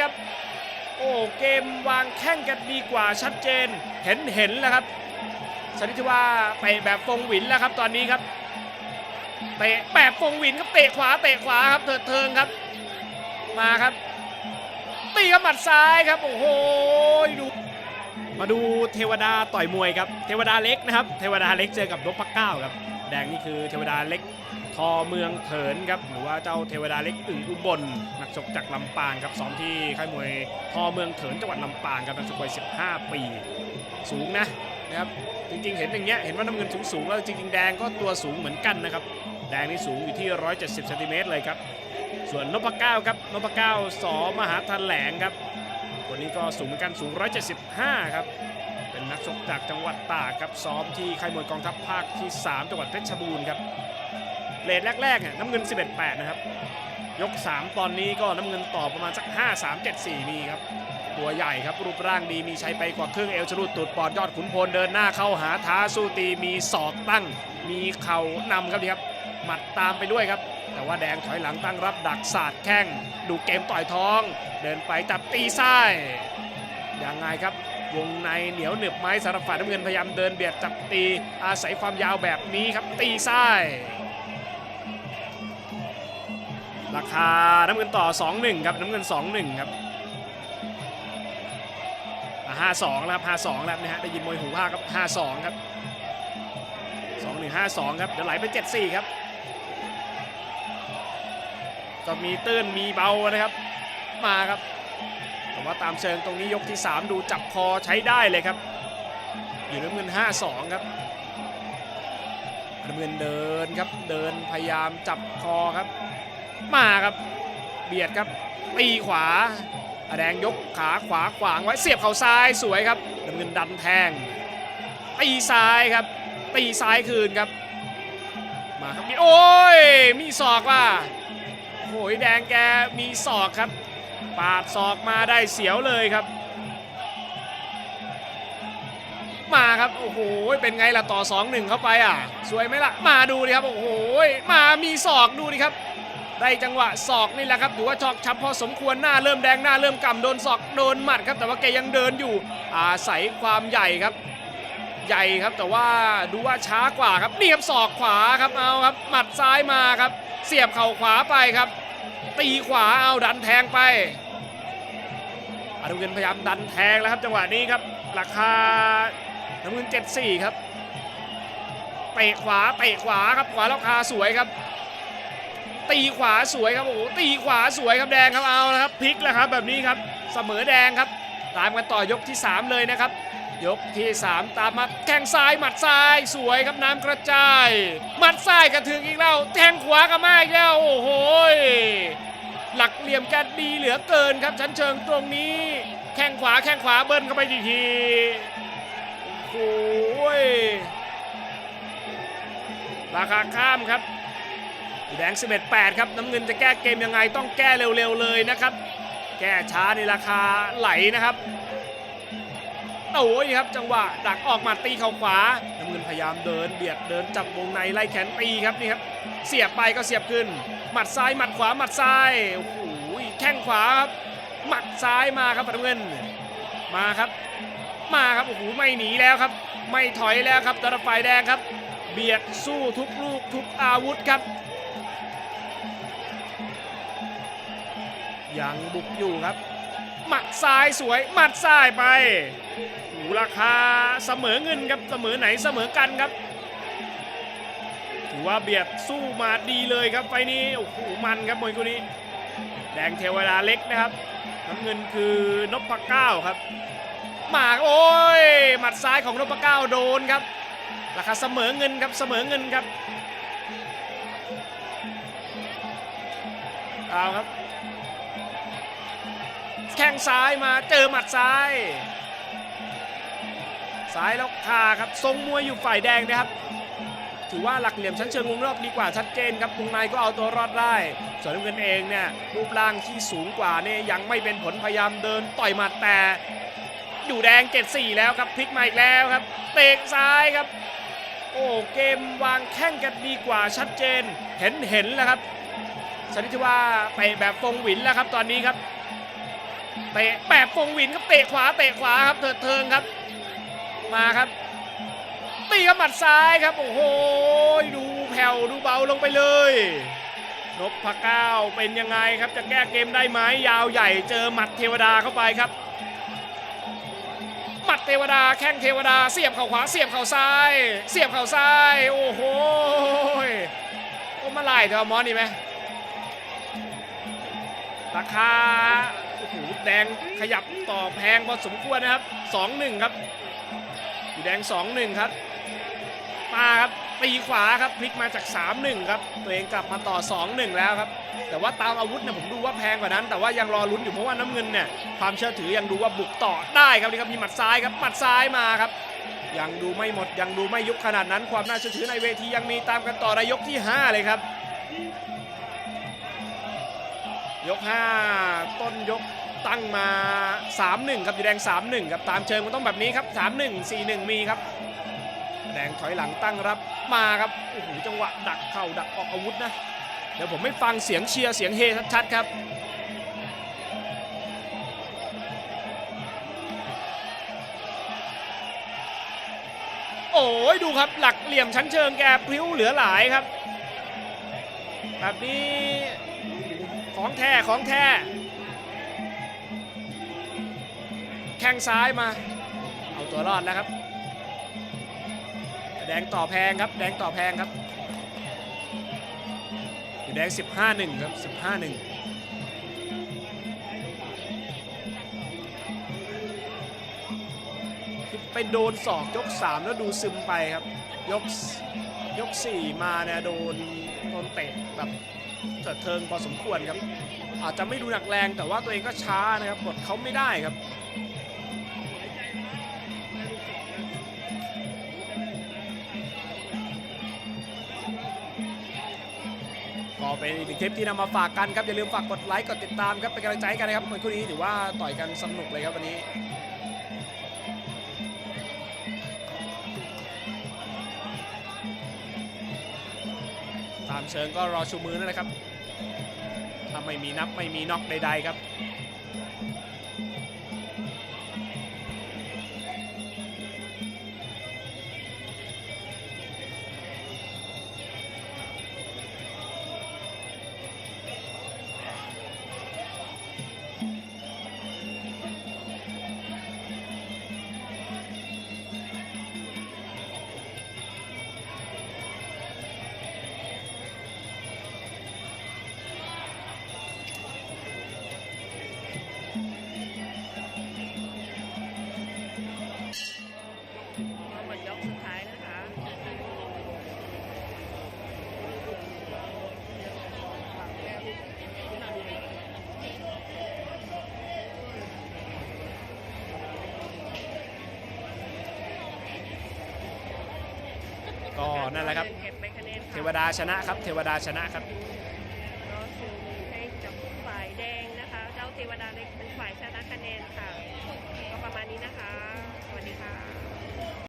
ครับ โอ้เกมวางแข้งกันดีกว่าชัดเจนเห็นเห็นแล้วครับชนิดที่ว่าเตะแบบฟงหวินแล้วครับตอนนี้ครับเตะแบบฟงหวินครับเตะขวาเตะขวาครับเถิดเทิงครับ มาครับ ตีกับหมัดซ้ายครับโอ้โหดูมาดูเทวดาต่อยมวยครับ เทวดาเล็กนะครับ เทวดาเล็กเจอกับนพเก้าครับ แดงนี่คือเทวดาเล็กทอเมืองเถินครับหรือว่าเจ้าเทวดาเล็กอึ่งอุบลนักชกจากลำปางครับซ้อมที่ค่ายมวยทอเมืองเถินจังหวัดลำปางครับนักชกวัย15 ปี สูงนะนะครับจริงๆ เห็นอย่างเงี้ยเห็นว่าน้ำเงินสูงสูงๆแล้วจริงๆแดงก็ตัวสูงเหมือนกันนะครับแดงนี่สูงอยู่ที่ 170เซนติเมตรเลยครับส่วนนพเก้าครับนพเก้าสมหาทันแหลงครับคนนี้ก็สูงเหมือนกันสูง 175 ครับ เป็นนักชกจากจังหวัดตากครับซ้อมที่ค่ายมวยกองทัพภาคที่ 3 จังหวัดเพชรบูรณ์ครับเลทแรกๆเนี่ยน้ำเงิน 11-8 นะครับ ยก 3 ตอนนี้ก็น้ำเงินต่อประมาณสัก 5-3-7-4 มีครับ ตัวใหญ่ครับรูปร่างดีมีชัยไปกว่าครึ่งเอวชรุดตูดปอดยอดขุนพลเดินหน้าเข้าหาท้าสู้ตีมีศอกตั้ง มีเข่านำครับดีครับ หมัดตามไปด้วยครับ แต่ว่าแดงถอยหลังตั้งรับดักศาสตร์แข้ง ดูเกมต่อยท้อง เดินไปจับตีซ้ายยังไงครับ วงในเหนียวหนึบไม้สารฝ่ายน้ำเงินพยายามเดินเบียดจับตีอาศัยความยาวแบบนี้ครับตีซ้ายราคาน้ำเงินต่อ 2-1 ครับน้ำเงิน 2-1 ครับห้าสองแล้วครับห้าสองแล้วนะฮะได้ยินมวยหูผ้าครับห้าสองครับสองหนึ่งห้าสองครับเดี๋ยวไหลไปเจ็ดสี่ครับก็มีตื้นมีเบานะครับมาครับ ว่าตามเชิงตรงนี้ยกที่ 3 ดูจับคอใช้ได้เลยครับ อยู่น้ำเงิน 5-2 ครับน้ำเงินเดินครับเดินพยายามจับคอครับ มาครับเบียดครับตีขวาแดงยกขาขวาขวางไว้เสียบเข่าซ้ายสวยครับน้ำเงินดันแทงตีซ้ายครับ ตีซ้ายคืนครับ มาครับมีโอ้ยมีศอกว่ะโอ้ยแดงแกมีศอกครับ ปาดศอกมาได้เสียวเลยครับ มาครับโอ้โหเป็นไงล่ะต่อ2-1เข้าไปอะ สวยไหมล่ะ มาดูดิครับโอ้โหมามีศอกดูดิครับ ได้จังหวะศอกนี่แหละครับถือว่าชอกช้ำพอสมควรหน้าเริ่มแดงหน้าเริ่มกำโดนศอกโดนหมัดครับ แต่ว่าแกยังเดินอยู่อาศัยความใหญ่ครับใหญ่ครับแต่ว่าดูว่าช้ากว่าครับนี่ครับศอกขวาครับเอาครับหมัดซ้ายมาครับ เสียบเข่าขวาไปครับ ตีขวาเอาดันแทงไป อาน้ำเงินพยายามดันแทงแล้วครับจังหวะนี้ครับ ราคาน้ำเงิน74 ครับเตะขวาเตะขวาครับขวาราคาสวยครับ ตีขวาสวยครับโอ้โหตีขวาสวยครับแดงครับเอานะครับพลิกแล้วครับแบบนี้ครับเสมอแดงครับตามกันต่อยกที่ 3 เลยนะครับ ยกที่ 3 ตามมาแข้งซ้ายหมัดซ้ายสวยครับน้ำกระจายหมัดซ้ายกระถึงอีกแล้วแทงขวาก็มาอีกแล้วโอ้โห หลักเหลี่ยมแกดีเหลือเกินครับชั้นเชิงตรงนี้ แข้งขวาแข้งขวาเบิ้ลเข้าไปทีทีโอ้ยราคาข้ามครับแดง 11-8 ครับน้ำเงินจะแก้เกมยังไงต้องแก้เร็วๆเลยนะครับ แก้ช้าในราคาไหลนะครับ โอ้ยครับ จังหวะดักออกมาตีเข่าขวาน้ำเงินพยายามเดินเบียดเดินจับวงในไล่แขนตีครับนี่ครับ เสียบไปก็เสียบขึ้น หมัดซ้ายหมัดขวาหมัดซ้ายโอ้โหแข้งขวาครับหมัดซ้ายมาครับน้ำเงิน มาครับ มาครับโอ้โหไม่หนีแล้วครับ ไม่ถอยแล้วครับตะฝ่ายแดงครับ เบียดสู้ทุกลูกทุกอาวุธครับยังบุกอยู่ครับ หมัดซ้ายสวย หมัดซ้ายไป หราคาเสมอเงินครับเสมอไหนเสมอกันครับ ถือว่าเบียดสู้มาดีเลยครับไฟนี้โอ้โหมันครับมวยคู่นี้ แดงเทวดาเล็กนะครับน้ำเงินคือนพเก้าครับหมากโอ้ยหมัดซ้ายของนพเก้าโดนครับ ราคาเสมอเงินครับเสมอเงินครับเอาครับ แข้งซ้ายมาเจอหมัดซ้าย ซ้ายแล้วคาครับทรงมวยอยู่ฝ่ายแดงนะครับ ถือว่าหลักเหลี่ยมชั้นเชิงวงรอบดีกว่าชัดเจนครับวงในก็เอาตัวรอดได้ ส่วนน้ำเงินเองเนี่ยรูปร่างที่สูงกว่าเนี่ยยังไม่เป็นผลพยายามเดินต่อยหมัดแต่อยู่แดงเจ็ดสี่แล้วครับพลิกมาอีกแล้วครับ เตะซ้ายครับ โอ้เกมวางแข้งกันดีกว่าชัดเจนเห็นเห็นแล้วครับชนิดที่ว่าเตะแบบฟงหวินแล้วครับตอนนี้ครับเตะแปบฟงหวินครับเตะขวาเตะขวาครับเถิดเทิงครับ มาครับ ตีกับหมัดซ้ายครับ โอ้โห ดูแผ่วดูเบาลงไปเลยนพพะเก้าเป็นยังไงครับ จะแก้เกมได้ไหมยาวใหญ่เจอหมัดเทวดาเข้าไปครับ หมัดเทวดาแข้งเทวดาเสียบเข่าขวาเสียบเข่าซ้าย เสียบเข่าซ้าย โอ้โหโอ้มาไล่เธอมอนี่ไหมราคาโอ้โหแดงขยับต่อแพงพอสมควรนะครับ 2-1 ครับ สีแดง 2-1 ครับ มาครับตีขวาครับพลิกมาจาก 3-1 ครับ ตัวเองกลับมาต่อ 2-1 แล้วครับ แต่ว่าตามอาวุธเนี่ยผมดูว่าแพงกว่านั้น แต่ว่ายังรอลุ้นอยู่เพราะว่าน้ำเงินเนี่ยความเชื่อถือยังดูว่าบุกต่อได้ครับนี่ครับมีหมัดซ้ายครับหมัดซ้ายมาครับ ยังดูไม่หมดยังดูไม่ยุบขนาดนั้น ความน่าเชื่อถือในเวทียังมีตามกันต่อในยกที่ 5 เลยครับ ยก 5 ต้นยก ตั้งมา 3-1 ครับอยู่แดง 3-1 ครับตามเชิงมันต้องแบบนี้ครับ 3-1 4-1 มีครับ แดงถอยหลังตั้งรับมาครับโอ้โหจังหวะดักเข่าดักออกอาวุธนะ เดี๋ยวผมไม่ฟังเสียงเชียร์เสียงเฮชัดๆครับโอ้ยดูครับหลักเหลี่ยมชั้นเชิงแกพริ้วเหลือหลายครับแบบนี้ของแท้ของแท้ ข้งซ้ายมา เอาตัวรอดแล้วครับ แดงต่อแพงครับ แดงต่อแพงครับอยู่แดง 15-1 ครับ 15-1ไปโดนศอกยก 3 แล้วดูซึมไปครับ ยกยก 4 มาเนี่ยโดนโดนเตะแบบเถิดเทิงพอสมควรครับ อาจจะไม่ดูหนักแรงแต่ว่าตัวเองก็ช้านะครับกดเขาไม่ได้ครับ ก็เป็นอีกหนึ่งคลิปที่นำมาฝากกันครับ อย่าลืมฝากกดไลค์ กดติดตามครับ เป็นกำลังใจกันนะครับเหมือนคู่นี้ถือว่าต่อยกันสนุกเลยครับวันนี้ตามเชิงก็รอชูมือนั่นแหละครับถ้าไม่มีนับไม่มีน็อกใดๆครับ ก็นั่นแหละครับเก็บไปคะแนนค่ะเทวดาชนะครับ เทวดาชนะครับ